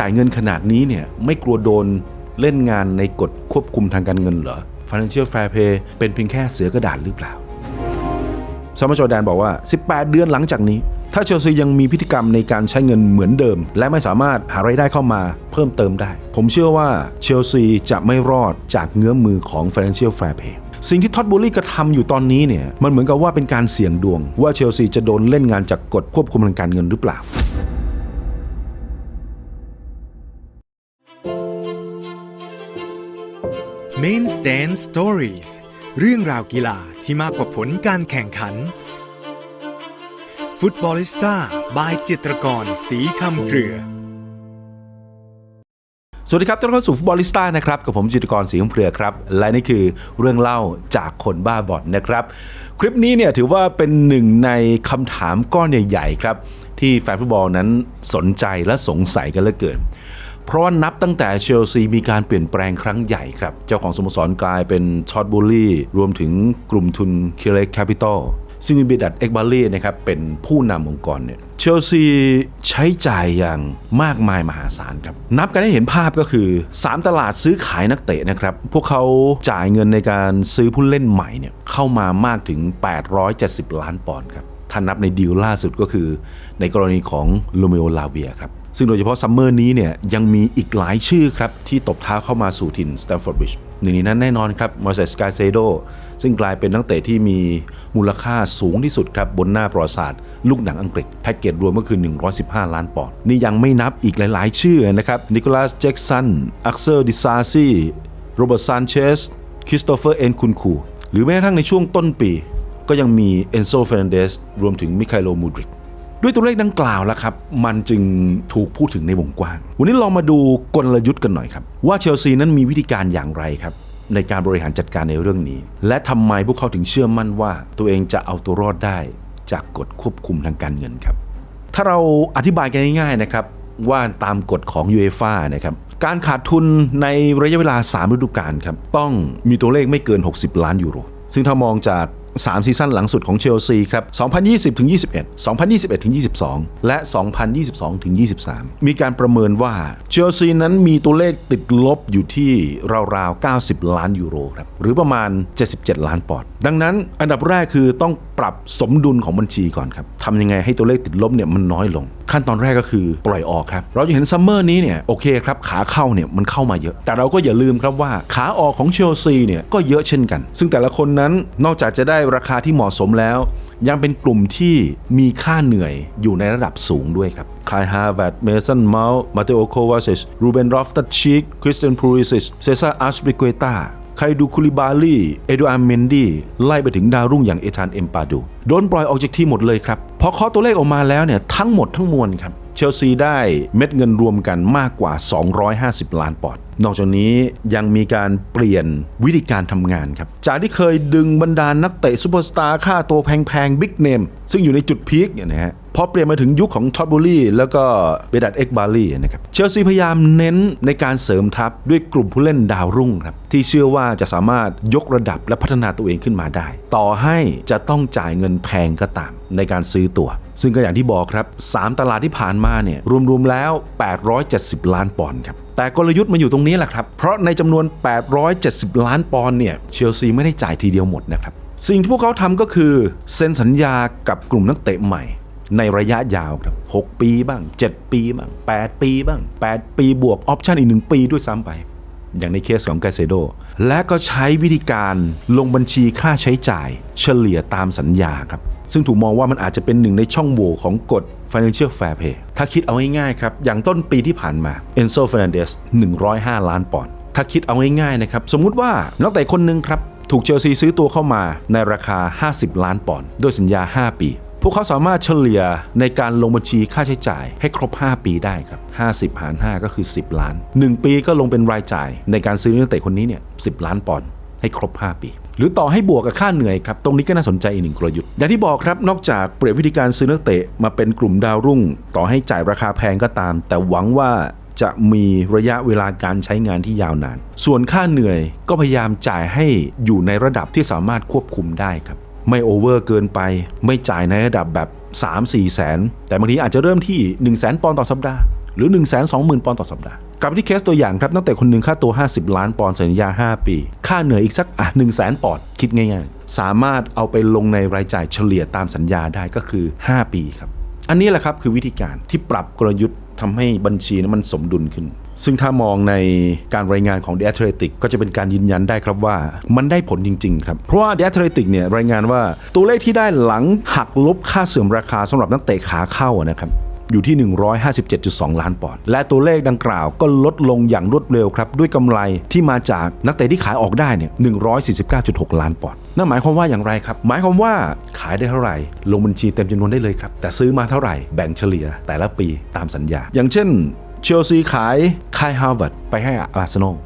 จ่ายเงินขนาดนี้เนี่ยไม่กลัวโดนเล่นงานในกฎควบคุมทางการเงินเหรอ Financial Fair Play เป็นเพียงแค่เสือกระดาษหรือเปล่าซามาโจแดนบอกว่า 18 เดือนหลังจากนี้ ถ้าเชลซียังมีพฤติกรรมในการใช้เงินเหมือนเดิม และไม่สามารถหารายได้เข้ามาเพิ่มเติมได้ ผมเชื่อว่าเชลซีจะไม่รอดจากเงื้อมมือของ Financial Fair Play สิ่งที่ท็อตบูลลี่กระทำอยู่ตอนนี้เนี่ยมันเหมือนกับว่าเป็นการเสี่ยงดวง ว่าเชลซีจะโดนเล่นงานจากกฎควบคุมทางการเงินหรือเปล่า Main Stand Stories เรื่องราวกีฬาที่มากกว่าผลการแข่งขัน ฟุตบอลิสต้าบายจิตรกรสีคำเครือ สวัสดีครับต้อนรับเข้าสู่ฟุตบอลลิสต้านะครับ กับผมจิตรกรสีคำเครือครับ และนี่คือเรื่องเล่าจากคนบ้าบอลนะครับ คลิปนี้เนี่ยถือว่าเป็นหนึ่งในคำถามก้อนใหญ่ๆครับ ที่แฟนฟุตบอลนั้นสนใจและสงสัยกันเหลือเกิน เพราะว่านับตั้งแต่เชลซีมีการเปลี่ยนแปลงครั้งใหญ่ครับ เจ้าของสโมสรกลายเป็นชอตบูลลี่ รวมถึงกลุ่มทุนคิเล็กแคปิตอลซึ่งมีเบดัตเอ็กบาเล่นะครับเป็นผู้นำองค์กรเนี่ยเชลซีใช้จ่ายอย่างมากมายมหาศาลครับ นับกันให้เห็นภาพก็คือ 3 ตลาดซื้อขายนักเตะนะครับ พวกเขาจ่ายเงินในการซื้อผู้เล่นใหม่เนี่ยเข้ามามากถึง 870 ล้านปอนด์ครับถ้านับในดีลล่าสุดก็คือในกรณีของโลเมโอลาเวียครับ ซึ่งโดยเฉพาะซัมเมอร์นี้เนี่ยยังมีอีกหลายชื่อครับ ที่ตบเท้าเข้ามาสู่ถิ่นสแตมฟอร์ดบริดจ์หนึ่งในนั้นแน่นอนครับมอร์เซสกาเซโดซึ่งกลายเป็นนักเตะที่มีมูลค่าสูงที่สุดครับ บนหน้าประวัติศาสตร์ ลูกหนังอังกฤษ แพ็กเกจรวมก็คือ 115 ล้านปอนด์นี่ยังไม่นับอีกหลาย ๆ ชื่อนะครับนิโคลัสแจ็กสันอักเซลดิซาซีโรเบิร์ตซานเชสคริสโตเฟอร์เอนคุนคูหรือแม้กระทั่งในช่วงต้นปี ก็ยังมีเอนโซเฟรนเดสรวมถึงมิคาโลมูดริก ด้วยตัวเลขดังกล่าวแล้วครับ มันจึงถูกพูดถึงในวงกว้าง วันนี้ลองมาดูกลยุทธ์กันหน่อยครับ ว่าเชลซีนั้นมีวิธีการอย่างไรครับ ในการบริหารจัดการในเรื่องนี้ และทำไมพวกเขาถึงเชื่อมั่นว่า ตัวเองจะเอาตัวรอดได้จากกฎควบคุมทางการเงินครับ ถ้าเราอธิบายกันง่ายๆนะครับว่าตามกฎของยูเอฟ่านะครับการขาดทุนในระยะเวลา 3 ฤดูกาลครับต้องมีตัวเลขไม่เกิน 60 ล้านยูโร ซึ่งถ้ามองจาก 3 ซีซั่นหลังสุดของเชลซีครับ 2020ถึง21 2021ถึง22 และ 2022ถึง23 มีการประเมินว่าเชลซีนั้นมีตัวเลขติดลบอยู่ที่ราวๆ 90 ล้านยูโรครับ หรือประมาณ 77 ล้านปอนด์ ดังนั้นอันดับแรกคือต้องปรับสมดุลของบัญชีก่อนครับ ทำยังไงให้ตัวเลขติดลบเนี่ยมันน้อยลง ขั้นตอนแรกก็คือปล่อยออกครับ เราจะเห็นซัมเมอร์นี้เนี่ยโอเคครับขาเข้าเนี่ยมันเข้ามาเยอะ แต่เราก็อย่าลืมครับว่าขาออกของเชลซีเนี่ยก็เยอะเช่นกัน ซึ่งแต่ละคนนั้นนอกจากจะได้ราคาที่เหมาะสมแล้ว ยังเป็นกลุ่มที่มีค่าเหนื่อยอยู่ในระดับสูงด้วยครับคลายฮาร์วาร์ดเมสันเมาส์มาเตโอโควาซิสรูเบนรอฟตัดชิกคริสเตนพูริซิสเซซ่าอัสบิเกตาใครดูคูลิบาลีเอโดอาร์เมนดีไล่ไปถึงดาวรุ่งอย่างเอธานเอมปาดูโดนปล่อยออกจากทีมหมดเลยครับพอเคาะตัวเลขออกมาแล้วเนี่ยทั้งหมดทั้งมวลครับ เชลซีได้เม็ดเงินรวมกันมากกว่า 250 ล้านปอนด์นอกจากนี้ยังมีการเปลี่ยนวิธีการทำงานครับ จากที่เคยดึงบรรดานักเตะซูเปอร์สตาร์ค่าตัวแพงๆบิ๊กเนมซึ่งอยู่ในจุดพีคเนี่ยนะฮะพอเปลี่ยนมาถึงยุคของท็อตบูลี่แล้วก็เบดัตเอ็กบาลีนะครับเชลซีพยายามเน้นในการเสริมทัพด้วยกลุ่มผู้เล่นดาวรุ่งครับที่เชื่อว่าจะสามารถยกระดับและพัฒนาตัวเองขึ้นมาได้ ต่อให้จะต้องจ่ายเงินแพงก็ตามในการซื้อตัว ซึ่งก็อย่างที่บอกครับ 3 ตลาดที่ผ่านมาเนี่ยรวมๆแล้ว 870 ล้านปอนด์ครับแต่กลยุทธ์มาอยู่ตรงนี้แหละครับ เพราะในจำนวน 870 ล้านปอนด์เนี่ยเชลซีไม่ได้จ่ายทีเดียวหมดนะครับสิ่งที่พวกเขาทำก็คือเซ็นสัญญากับกลุ่มนักเตะใหม่ในระยะยาวครับ 6 ปีบ้าง 7 ปีบ้าง 8 ปีบ้าง 8 ปีบวกออปชั่นอีก 1 ปีด้วยซ้ำไป อย่างในเคสของกาเซโด และก็ใช้วิธีการลงบัญชีค่าใช้จ่าย เฉลี่ยตามสัญญาครับ ซึ่งถูกมองว่ามันอาจจะเป็นหนึ่งในช่องโหว่ของกฎ Financial Fair Play ถ้าคิดเอาง่ายๆครับ อย่างต้นปีที่ผ่านมาเอนโซ f e r น a นเดส105 ล้านปอนด์ถ้าคิดเอาง่ายๆนะครับ สมมุติว่านักเตะคนหนึ่งครับ ถูกเชลซีซื้อตัวเข้ามาในราคา 50 ล้านปอนด์ด้วยสัญญา 5 ปี พวกเขาสามารถเฉลี่ยในการลงบัญชีค่าใช้จ่าย ให้ครบ 5 ปีได้ครับ 50 หาร 5 ก็คือ 10 ล้าน 1 ปีก็ลงเป็นรายจ่าย ในการซื้อนักเตะคนนี้เนี่ย10ล้านปอนด์ให้ครบ 5 ปี หรือต่อให้บวกกับค่าเหนื่อยครับ ตรงนี้ก็น่าสนใจอีกหนึ่งกลยุทธ์ อย่างที่บอกครับ นอกจากเปลี่ยนวิธีการซื้อนักเตะมาเป็นกลุ่มดาวรุ่ง ต่อให้จ่ายราคาแพงก็ตาม แต่หวังว่าจะมีระยะเวลาการใช้งานที่ยาวนาน ส่วนค่าเหนื่อยก็พยายามจ่ายให้อยู่ในระดับที่สามารถควบคุมได้ครับ ไม่โอเวอร์เกินไป ไม่จ่ายในระดับแบบ 3-4 แสน แต่บางทีอาจจะเริ่มที่ 1 0 0 0 0แสนปอนด์ต่อสัปดาห์ หรือ 1 2 0 0 0 0 ปอนด์ต่อสัปดาห์กลับที่เคสตัวอย่างครับนักเตะคนหนึ่งค่าตัว 50 ล้านปอนด์สัญญา 5 ปี ค่าเหนื่อยอีกสักอะ1 0 0 0 0แปอนด์คิดง่ายๆ สามารถเอาไปลงในรายจ่ายเฉลี่ยตามสัญญาได้ก็คือ 5 ปีครับ อันนี้แหละครับคือวิธีการที่ปรับกลยุทธ์ทำให้บัญชีนั้นมันสมดุลขึ้น ซึ่งถ้ามองในการรายงานของ The Athletic ก็จะเป็นการยืนยันได้ครับว่ามันได้ผลจริง ๆ ครับ เพราะว่า The Athletic เนี่ยรายงานว่าตัวเลขที่ได้หลังหักลบค่าเสื่อมราคาสำหรับนักเตะขาเข้านะครับอยู่ที่ 157.2 ล้านปอนด์ และตัวเลขดังกล่าวก็ลดลงอย่างรวดเร็วครับ ด้วยกำไรที่มาจากนักเตะที่ขายออกได้เนี่ย 149.6 ล้านปอนด์ นั่นหมายความว่าอย่างไรครับ หมายความว่าขายได้เท่าไหร่ ลงบัญชีเต็มจำนวนได้เลยครับ แต่ซื้อมาเท่าไหร่ แบ่งเฉลี่ยแต่ละปีตามสัญญา อย่างเช่น เชลซีขายคายฮาร์วาร์ดไปให้อาร์เซนอล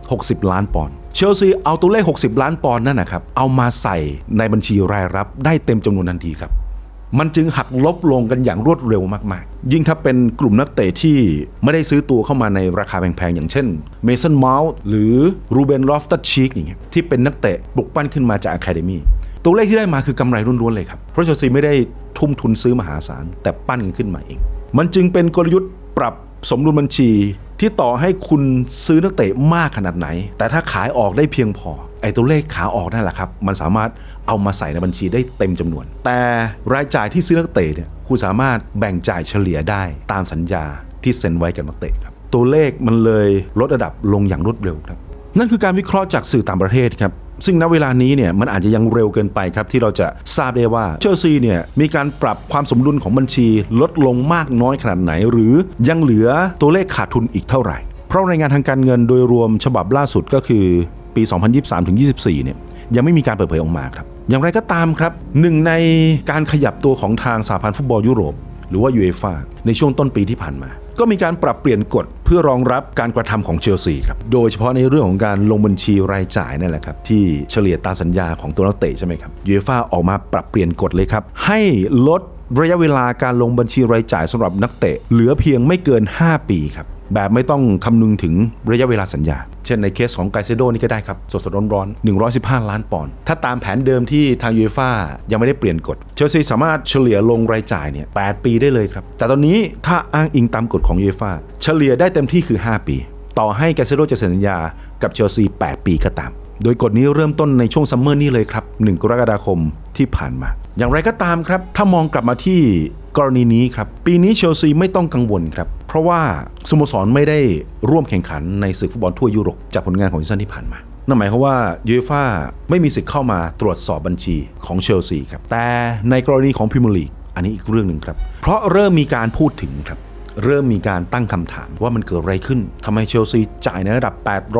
60 ล้านปอนด์เชลซีเอาตัวเลข 60 ล้านปอนด์นั่นนะครับ เอามาใส่ในบัญชีรายรับได้เต็มจำนวนทันทีครับ มันจึงหักลบลงกันอย่างรวดเร็วมากๆ ยิ่งถ้าเป็นกลุ่มนักเตะที่ไม่ได้ซื้อตัวเข้ามาในราคาแพงๆ อย่างเช่นเมสันมาลหรือรูเบนลอฟตัชชีกอย่างเงี้ยที่เป็นนักเตะปลุกปั้นขึ้นมาจากอะคาเดมีตัวเลขที่ได้มาคือกำไรล้วนๆเลยครับเพราะเชลซีไม่ได้ทุ่มทุนซื้อมหาศาลแต่ปั้นกันขึ้นมาเอง มันจึงเป็นกลยุทธ์ปรับ สมดุลบัญชีที่ต่อให้คุณซื้อนักเตะมากขนาดไหน แต่ถ้าขายออกได้เพียงพอ ไอ้ตัวเลขขาออกนั่นแหละครับ มันสามารถเอามาใส่ในบัญชีได้เต็มจำนวน แต่รายจ่ายที่ซื้อนักเตะเนี่ยคุณสามารถแบ่งจ่ายเฉลี่ยได้ตามสัญญาที่เซ็นไว้กับนักเตะครับ ตัวเลขมันเลยลดระดับลงอย่างรวดเร็วครับ นั่นคือการวิเคราะห์จากสื่อต่างประเทศครับ ซึ่งณเวลานี้เนี่ยมันอาจจะยังเร็วเกินไปครับที่เราจะทราบได้ว่าเชลซีเนี่ยมีการปรับความสมดุลของบัญชีลดลงมากน้อยขนาดไหน หรือยังเหลือตัวเลขขาดทุนอีกเท่าไหร่ เพราะรายงานทางการเงินโดยรวมฉบับล่าสุดก็คือปี 2023-24เนี่ยยังไม่มีการเปิดเผยออกมาครับ อย่างไรก็ตามครับหนึ่งในการขยับตัวของทางสหพันธ์ฟุตบอลยุโรป รือว่ายูเอฟ่าในช่วงต้นปีที่ผ่านมา ก็มีการปรับเปลี่ยนกฎเพื่อรองรับการกระทำของเชลซีครับ โดยเฉพาะในเรื่องของการลงบัญชีรายจ่ายนั่นแหละครับ ที่เฉลี่ยตามสัญญาของตัวนักเตะใช่ไหมครับยูเอฟ่าออกมาปรับเปลี่ยนกฎเลยครับ ให้ลด ระยะเวลาการลงบัญชีรายจ่ายสำหรับนักเตะ เหลือเพียงไม่เกิน 5 ปีครับแบบไม่ต้องคำนึงถึงระยะเวลาสัญญา เช่นในเคสของไกเซโดนี่ก็ได้ครับ สดๆร้อนๆ115 ล้านปอนด์ ถ้าตามแผนเดิมที่ทางยูเอฟ่ายังไม่ได้เปลี่ยนกฎ เชลซีสามารถเฉลี่ยลงรายจ่ายเนี่ย8ปีได้เลยครับ แต่ตอนนี้ถ้าอ้างอิงตามกฎของยูเอฟ่าเฉลี่ยได้เต็มที่คือ 5 ปี ต่อให้ไกเซโดจะเซ็นสัญญากับเชลซี 8 ปีก็ตาม โดยกฎนี้เริ่มต้นในช่วงซัมเมอร์นี่เลยครับ 1 กรกฎาคมที่ผ่านมา อย่างไรก็ตามครับ ถ้ามองกลับมาที่กรณีนี้ครับ ปีนี้เชลซีไม่ต้องกังวลครับ เพราะว่าสโมสรไม่ได้ร่วมแข่งขันในศึกฟุตบอลทั่วยุโรปจากผลงานของซีซั่นที่ผ่านมา นั่นหมายความว่ายูเอฟ่าไม่มีสิทธิ์เข้ามาตรวจสอบบัญชีของเชลซีครับ แต่ในกรณีของพรีเมียร์ลีกอันนี้อีกเรื่องหนึ่งครับ เพราะเริ่มมีการพูดถึงครับ เริ่มมีการตั้งคำถามว่ามันเกิดอะไรขึ้นทำไมเชลซีจ่ายในระดับ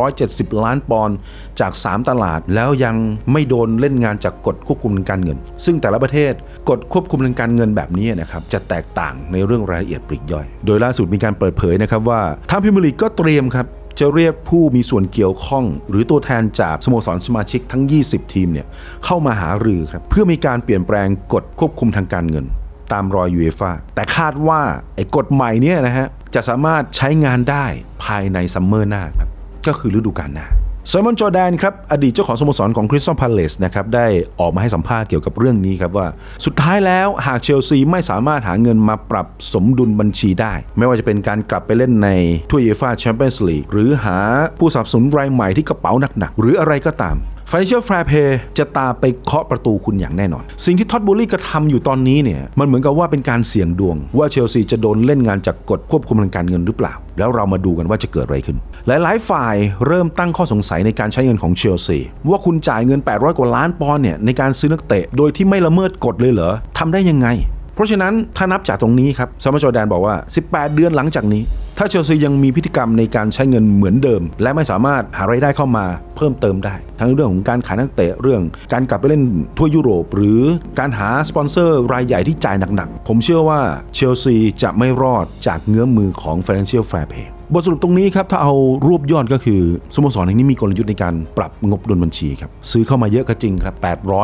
870 ล้านปอนด์จาก 3 ตลาด แล้วยังไม่โดนเล่นงานจากกฎควบคุมทางการเงิน ซึ่งแต่ละประเทศกฎควบคุมทางการเงินแบบนี้นะครับจะแตกต่างในเรื่องรายละเอียดปลีกย่อย โดยล่าสุดมีการเปิดเผยนะครับว่าทางพรีเมียร์ลีกก็เตรียมครับจะเรียกผู้มีส่วนเกี่ยวข้อง หรือตัวแทนจากสโมสรสมาชิกทั้ง 20 ทีมเนี่ยเข้ามาหารือครับเพื่อมีการเปลี่ยนแปลงกฎควบคุมทางการเงิน ตามรอยยูเอฟ่าแต่คาดว่าไอ้กฎใหม่เนี่ยนะฮะ จะสามารถใช้งานได้ภายในซัมเมอร์หน้าครับ ก็คือฤดูกาลหน้าไซมอนจอร์แดนครับ อดีตเจ้าของสโมสรของคริสตัลพาเลสนะครับ ได้ออกมาให้สัมภาษณ์เกี่ยวกับเรื่องนี้ครับว่า สุดท้ายแล้วหากเชลซีไม่สามารถหาเงินมาปรับสมดุลบัญชีได้ ไม่ว่าจะเป็นการกลับไปเล่นในถ้วยยูฟ่าแชมเปี้ยนส์ลีกหรือหาผู้สนับสนุนรายใหม่ที่กระเป๋าหนักๆหรืออะไรก็ตาม Financial Fair Play จะตามไปเคาะประตูคุณอย่างแน่นอน สิ่งที่ท็อตบูลลี่กระทำอยู่ตอนนี้เนี่ยมันเหมือนกับว่าเป็นการเสี่ยงดวง ว่าเชลซีจะโดนเล่นงานจากกฎควบคุมทางการเงินหรือเปล่า แล้วเรามาดูกันว่าจะเกิดอะไรขึ้น หลายๆ ฝ่ายเริ่มตั้งข้อสงสัยในการใช้เงินของเชลซีว่าคุณจ่ายเงิน 800 กว่าล้านปอนด์เนี่ยในการซื้อนักเตะโดยที่ไม่ละเมิดกฎเลยเหรอทำได้ยังไง เพราะฉะนั้นถ้านับจากตรงนี้ครับซามาจอร์แดนบอกว่า 18 เดือนหลังจากนี้ ถ้าเชลซียังมีพฤติกรรมในการใช้เงินเหมือนเดิม และไม่สามารถหารายได้เข้ามาเพิ่มเติมได้ ทั้งเรื่องของการขายนักเตะเรื่อง การกลับไปเล่นทั่วยุโรป หรือการหาสปอนเซอร์รายใหญ่ที่จ่ายหนักๆ ผมเชื่อว่าเชลซีจะไม่รอดจากเงื้อมมือของ Financial Fair Play บทสรุปตรงนี้ครับถ้าเอารวบยอดก็คือสโมสรแห่งนี้มีกลยุทธ์ในการปรับงบดุลบัญชีครับซื้อเข้ามาเยอะก็จริงครับ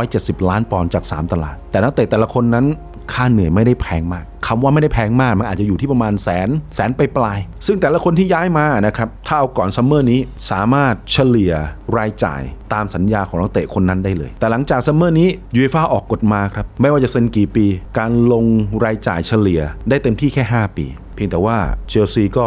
870 ล้านปอนด์จาก 3 ตลาด แต่นักเตะแต่ละคนนั้น ค่าเหนื่อยไม่ได้แพงมากคำว่าไม่ได้แพงมากมันอาจจะอยู่ที่ประมาณแสนแสนไปปลาย ซึ่งแต่ละคนที่ย้ายมานะครับถ้าเอาก่อนซัมเมอร์นี้สามารถเฉลี่ยรายจ่ายตามสัญญาของนักเตะคนนั้นได้เลย แต่หลังจากซัมเมอร์นี้ยูเอฟ่าออกกฎมาครับไม่ว่าจะเซ็นกี่ปี การลงรายจ่ายเฉลี่ยได้เต็มที่แค่ 5 ปีพพียงแต่ว่าเชลซีก็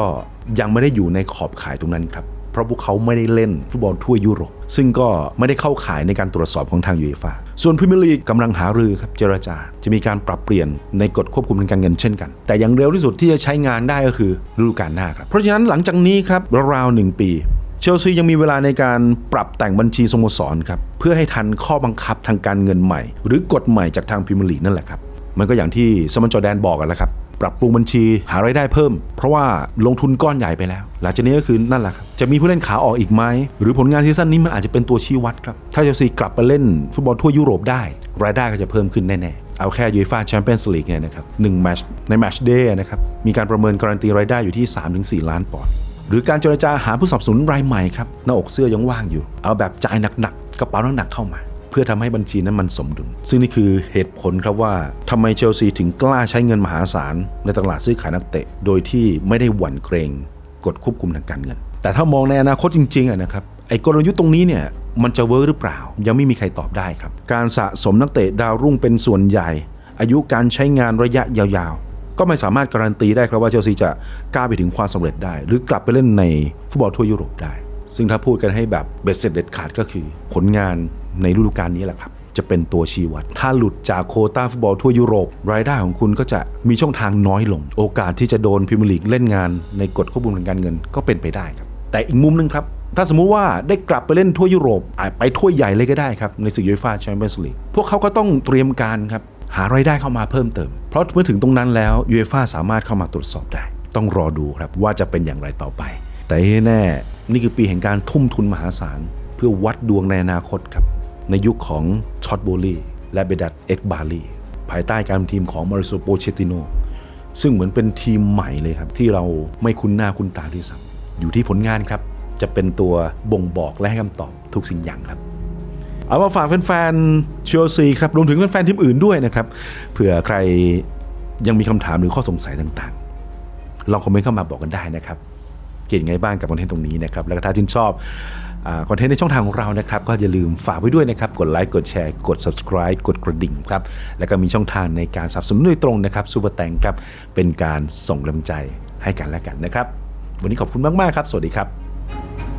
ยังไม่ได้อยู่ในขอบขายตรงนั้นครับ เพราะพวกเขาไม่ได้เล่นฟุตบอลทั่วยุโรป ซึ่งก็ไม่ได้เข้าข่ายในการตรวจสอบของทางยูเอฟ่าส่วนพรีเมียร์ลีกกำลังหารือครับเจรจา จะมีการปรับเปลี่ยนในกฎควบคุมทางการเงินเช่นกัน แต่อย่างเร็วที่สุดที่จะใช้งานได้ก็คือฤดูกาลหน้าครับเพราะฉะนั้นหลังจากนี้ครับราวๆหนึ่งปีเชลซียังมีเวลาในการปรับแต่งบัญชีสโมสรครับเพื่อให้ทันข้อบังคับทางการเงินใหม่ หรือกฎใหม่จากทางพรีเมียร์ลีกนั่นแหละครับมันก็อย่างที่สมันจอแดนบอกกันแล้วครับ ปรับปรุงบัญชีหารายได้เพิ่ม เพราะว่าลงทุนก้อนใหญ่ไปแล้ว หลังจากนี้ก็คือนั่นแหละครับจะมีผู้เล่นขาออกอีกไหมหรือผลงานซีซั่นนี้มันอาจจะเป็นตัวชี้วัดครับ ถ้าเชลซีกลับไปเล่นฟุตบอลทั่วยุโรปได้ รายได้ก็จะเพิ่มขึ้นแน่ๆ เอาแค่ยูฟ่าแชมเปี้ยนส์ลีกเนี่ยนะครับหนึ่งแมชในแมชเดย์นะครับมีการประเมินการันตีรายได้อยู่ที่ 3-4 ล้านปอนด์หรือการเจรจาหาผู้สนับสนุนรายใหม่ครับหน้าอกเสื้อยังว่างอยู่ เอาแบบจ่ายหนักๆกระเป๋าหนักๆเข้ามา เพื่อทำให้บัญชีนั้นมันสมดุล ซึ่งนี่คือเหตุผลครับว่าทำไมเชลซีถึงกล้าใช้เงินมหาศาลในตลาดซื้อขายนักเตะ โดยที่ไม่ได้หวั่นเกรงกฎควบคุมทางการเงิน แต่ถ้ามองในอนาคตจริงๆนะครับไอ้กลยุทธ์ตรงนี้เนี่ยมันจะเวิร์กหรือเปล่า ยังไม่มีใครตอบได้ครับ การสะสมนักเตะดาวรุ่งเป็นส่วนใหญ่ อายุการใช้งานระยะยาวๆ ก็ไม่สามารถการันตีได้ครับว่าเชลซีจะกล้าไปถึงความสำเร็จได้ หรือกลับไปเล่นในฟุตบอลทั่วยุโรปได้ ซึ่งถ้าพูดกันให้แบบเบ็ดเสร็จเด็ดขาดก็คือ ผลงาน ในฤดูกาลนี้แหละครับ จะเป็นตัวชี้วัด ถ้าหลุดจากโคต้าฟุตบอลทั่วยุโรป รายได้ของคุณก็จะมีช่องทางน้อยลง โอกาสที่จะโดนพรีเมียร์ลีกเล่นงาน ในกฎควบคุมทางการเงินก็เป็นไปได้ครับ แต่อีกมุมหนึงครับถ้าสมมุติว่าได้กลับไปเล่นทั่วยุโรปอาจไปถ้วยใหญ่เลยก็ได้ครับ ในศึกยูฟ่าแชมเปี้ยนส์ลีกพวกเขาก็ต้องเตรียมการครับ หารายได้เข้ามาเพิ่มเติม เพราะเมื่อถึงตรงนั้นแล้วยูฟ่าสามารถเข้ามาตรวจสอบได้ ต้องรอดูครับว่าจะเป็นอย่างไรต่อไป แต่แน่นี่คือปีแห่งการทุ่มทุนมหาศาล เพื่อวัดดวงในอนาคตครับ ในยุคของชอตโบลีและเบดัตเอ็กบาลีภายใต้การทีมของมาริโซโปเชติโนซึ่งเหมือนเป็นทีมใหม่เลยครับ ที่เราไม่คุ้นหน้าคุ้นตาที่สัอยู่ที่ผลงานครับ จะเป็นตัวบ่งบอกและให้คำตอบทุกสิ่งอย่างครับ เอามาฝากแฟนๆเชลซีครับรวมถึงแฟนๆทีมอื่นด้วยนะครับเผื่อใครยังมีคำถามหรือข้อสงสัยต่างๆลองคอมเมนต์เข้ามาบอกกันได้นะครับเก่งไงบ้างกับคอนเทนต์ตรงนี้นะครับ แล้วก็ถ้าชื่นชอบ คอนเทนต์ในช่องทางของเรานะครับ ก็อย่าลืมฝากไว้ด้วยนะครับ กดไลค์กดแชร์ กด subscribe กดกระดิ่งครับ แล้วก็มีช่องทางในการสับสนุนโดยตรงนะครับซูเปอร์แตงครับ เป็นการส่งกำลังใจให้กันและกันนะครับ วันนี้ขอบคุณมาก ๆ ครับ สวัสดีครับ